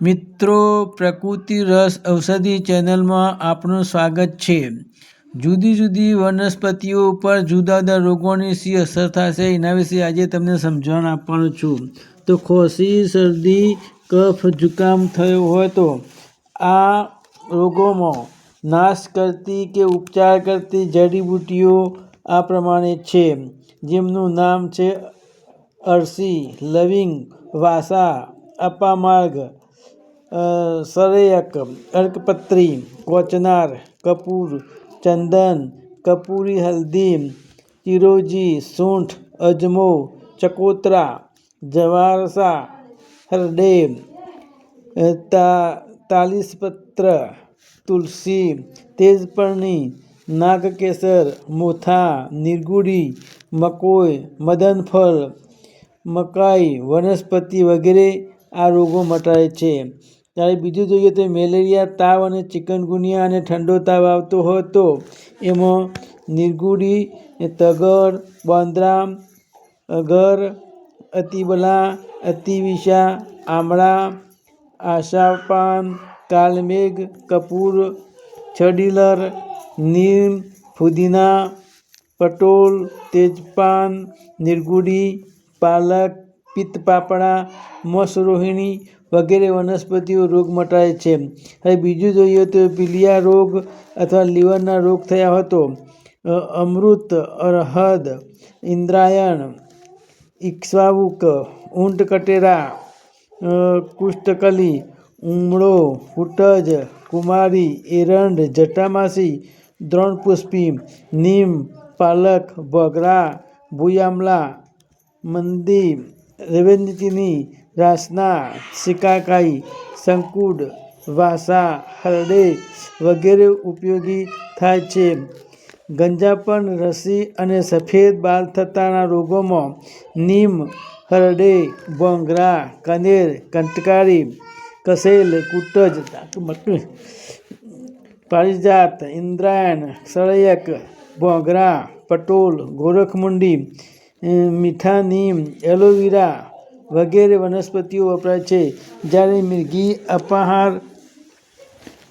મિત્રો, પ્રકૃતિ રસ ઔષધિ ચેનલમાં આપનું સ્વાગત છે. જુદી જુદી વનસ્પતિઓ ઉપર જુદા જુદા રોગોની શી અસર થશે, એના વિશે આજે તમને સમજણ આપવાનું છું. તો ખોશી શરદી, કફ, જુકામ થયો હોય તો આ રોગોમાં નાશ કરતી કે ઉપચાર કરતી જડીબુટ્ટીઓ આ પ્રમાણે છે, જેમનું નામ છે અળસી, લવિંગ, વાસા, અપામાર્ગ સરેયક અર્કપત્રી, કોચનાર, કપૂર, ચંદન, કપૂરી હલ્દી ચિરોજી, સૂંઠ, અજમો, ચકોતરા, જવારસા હરડે તા, તાલીસપત્ર, તુલસી, તેજપર્ણી, નાગકેસર, મોથા, નિર્ગુડી, મકોઈ, મદનફળ, મકાઈ, વનસ્પતિ વગેરે આ રોગો મટાડે છે. ત્યારે બીજું જોઈએ તો મેલેરિયા, તાવ અને ચિકનગુનિયા અને ઠંડો તાવ આવતો હોય તો એમાં નિર્ગુડી તગર બાંદરામ, અગર, અતિબલા, અતિવિષા, આમળા, આશાપાન, કાલમેઘ, કપૂર, છડીલર, નીમ, ફુદીના, પટોલ, તેજપાન, નિર્ગુડી, પાલક પિત્તપાપડા મસરોહિણી વગેરે વનસ્પતિઓ રોગ મટાડે છે. હવે બીજું જોઈએ તો પીલિયા રોગ અથવા લીવરના રોગ થયા હતો. અમૃત, અરહદ, ઇન્દ્રાયણ ઇક્ષ્વાવુક ઊંટ કટેરા કુષ્ઠકલી ઉમળો ફૂટજ કુમારી, એરંડ, જટામાસી, દ્રોણપુષ્પી, નીમ, પાલક, ભોગરા, ભૂયામલા, મંદી રેવંચિની રાસના સિકાકાઈ શંકુડ વાસા, હરડે વગેરે ઉપયોગી થાય છે. ગંજાપન રસી અને સફેદ બાલ થતાના રોગોમાં નીમ, હરડે, ભોંગરા, કનેર, કંટકારી, કસેલ, કુટજ પારિજાત, ઇન્દ્રાયણ, સળયક, ભોંગરા, પટોલ, ગોરખમુંડી મીઠા, નીમ, એલોવેરા વગેરે વનસ્પતિઓ વપરાય છે, જ્યારે મિર્ગી અપાહાર,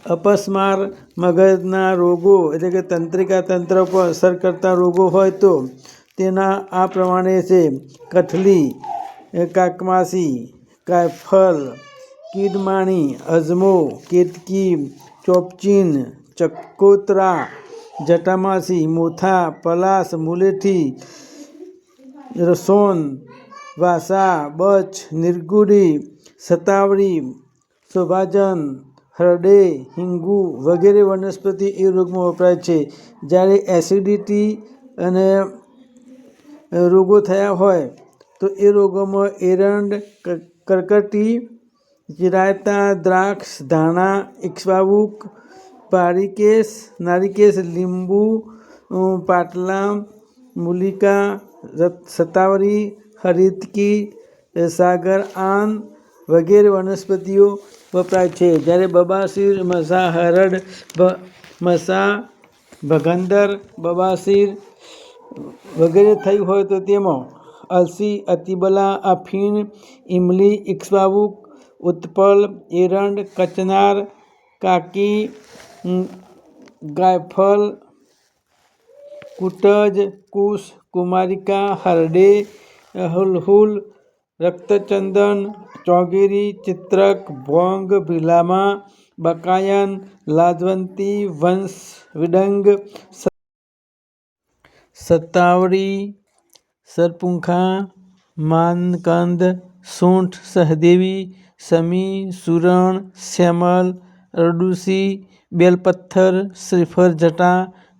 અપસ્માર, મગજના રોગો એટલે કે તંત્રિકા તંત્ર પર અસર કરતા રોગો હોય તો તેના આ પ્રમાણે છે, કઠલી કાકમાસી કાયફલ કીડમાણી, અજમો કેતકી ચોપચીન ચકોતરા જટામાસી, મોથા, પલાસ, મુલેઠી રસોન, વાસા બચ નિર્ગુડી, સતાવડી શોભાજન હરડે, હિંગુ વગેરે વનસ્પતિ એ રોગમાં વપરાય છે. જ્યારે એસિડિટી અને રોગો થયા હોય, તો એ રોગોમાં એરંડ કરકટી જીરાયતા દ્રાક્ષ, ધાણા, ઇક્ષવાવુક પારિકેશ નારિકેશ લીંબુ પાટલા મૂલિકા સત્તાવરી હરિતકી સાગર આન વગેરે વનસ્પતિઓ વપરાય છે જ્યારે બબાસીર મસા હરડ મસા ભગંદર બબાસીર વગેરે થઈ હોય તો તેમાં અલસી અતિબલા અફીણ ઇમલી ઇક્ષવાવુક ઉત્પલ એરંડ કચનાર કાકી ગાયફળ कुटज कुश कुमारिका हरडे हुलहुल रक्तचंदन चौगिरी चित्रक भोंग भिलामा बकायन लाजवंती वंश विडंग सतावड़ी सरपुंखा मानकंद सूंठ सहदेवी समी सुरण श्यामल अरडूसी बेलपत्थर श्रीफर जटा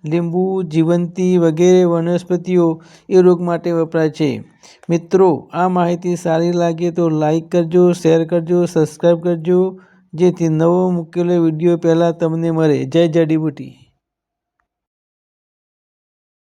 લીંબુ, જીવંતી વગેરે વનસ્પતિઓ એ રોગ માટે વપરાય છે. મિત્રો, આ માહિતી સારી લાગે તો લાઈક કરજો શેર કરજો સબસ્ક્રાઈબ કરજો, જેથી નવો મૂકેલો વીડિયો પહેલાં તમને મળે. જય જડીબુટી.